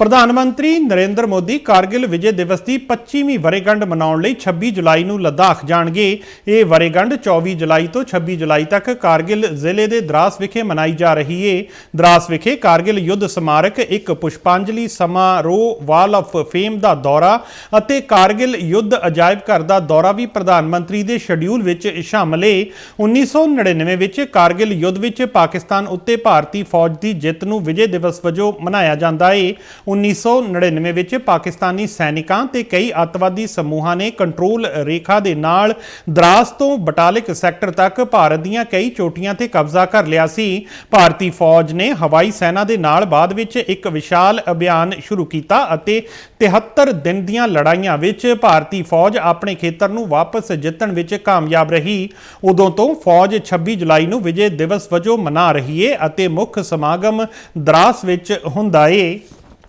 ਪ੍ਰਧਾਨ ਮੰਤਰੀ ਨਰਿੰਦਰ ਮੋਦੀ ਕਾਰਗਿਲ ਵਿਜੇ ਦਿਵਸ ਦੀ 25ਵੀਂ ਵਰੇਗੰਢ ਮਨਾਉਣ ਲਈ 26 ਜੁਲਾਈ ਨੂੰ ਲਦਾਖ ਜਾਣਗੇ। ਇਹ ਵਰੇਗੰਢ 24 ਜੁਲਾਈ ਤੋਂ 26 ਜੁਲਾਈ ਤੱਕ ਕਾਰਗਿਲ ਜ਼ਿਲ੍ਹੇ ਦੇ ਦਰਾਸ ਵਿਖੇ ਮਨਾਈ ਜਾ ਰਹੀ ਹੈ ਦਰਾਸ ਵਿਖੇ ਕਾਰਗਿਲ ਯੁੱਧ ਸਮਾਰਕ ਇੱਕ ਪੁਸ਼ਪਾਂਜਲੀ ਸਮਾਰੋਹ ਵਾਲ ਆਫ ਫੇਮ ਦਾ ਦੌਰਾ ਅਤੇ ਕਾਰਗਿਲ ਯੁੱਧ ਅਜਾਇਬ ਘਰ ਦਾ ਦੌਰਾ ਵੀ ਪ੍ਰਧਾਨ ਮੰਤਰੀ ਦੇ ਸ਼ਡਿਊਲ ਵਿੱਚ ਸ਼ਾਮਲ ਹੈ 1999 ਵਿੱਚ ਕਾਰਗਿਲ ਯੁੱਧ ਵਿੱਚ ਪਾਕਿਸਤਾਨ ਉੱਤੇ ਭਾਰਤੀ ਫੌਜ ਦੀ ਜਿੱਤ ਨੂੰ ਵਿਜੇ ਦਿਵਸ ਵਜੋਂ ਮਨਾਇਆ ਜਾਂਦਾ ਏ। 1999 ਵਿੱਚ ਪਾਕਿਸਤਾਨੀ ਸੈਨਿਕਾਂ ਤੇ ਕਈ ਅੱਤਵਾਦੀ ਸਮੂਹਾਂ ਨੇ ਕੰਟਰੋਲ ਰੇਖਾ ਦੇ ਨਾਲ ਦਰਾਸ ਤੋਂ ਬਟਾਲਿਕ ਸੈਕਟਰ ਤੱਕ ਭਾਰਤ ਦੀਆਂ ਕਈ ਚੋਟੀਆਂ ਤੇ ਕਬਜ਼ਾ ਕਰ ਲਿਆ ਸੀ। ਭਾਰਤੀ ਫੌਜ ਨੇ ਹਵਾਈ ਸੈਨਾ ਦੇ ਨਾਲ ਬਾਅਦ ਵਿੱਚ ਇੱਕ ਵਿਸ਼ਾਲ ਅਭਿਆਨ ਸ਼ੁਰੂ ਕੀਤਾ ਅਤੇ 73 ਦਿਨ ਦੀਆਂ ਲੜਾਈਆਂ ਵਿੱਚ ਭਾਰਤੀ ਫੌਜ ਆਪਣੇ ਖੇਤਰ ਨੂੰ ਵਾਪਸ ਜਿੱਤਣ ਵਿੱਚ ਕਾਮਯਾਬ ਰਹੀ। ਉਦੋਂ ਤੋਂ ਫੌਜ 26 ਜੁਲਾਈ ਨੂੰ ਵਿਜੇ ਦਿਵਸ ਵਜੋਂ ਮਨਾ ਰਹੀ ਏ ਅਤੇ ਮੁੱਖ ਸਮਾਗਮ ਦਰਾਸ ਵਿੱਚ ਹੁੰਦਾ ਏ।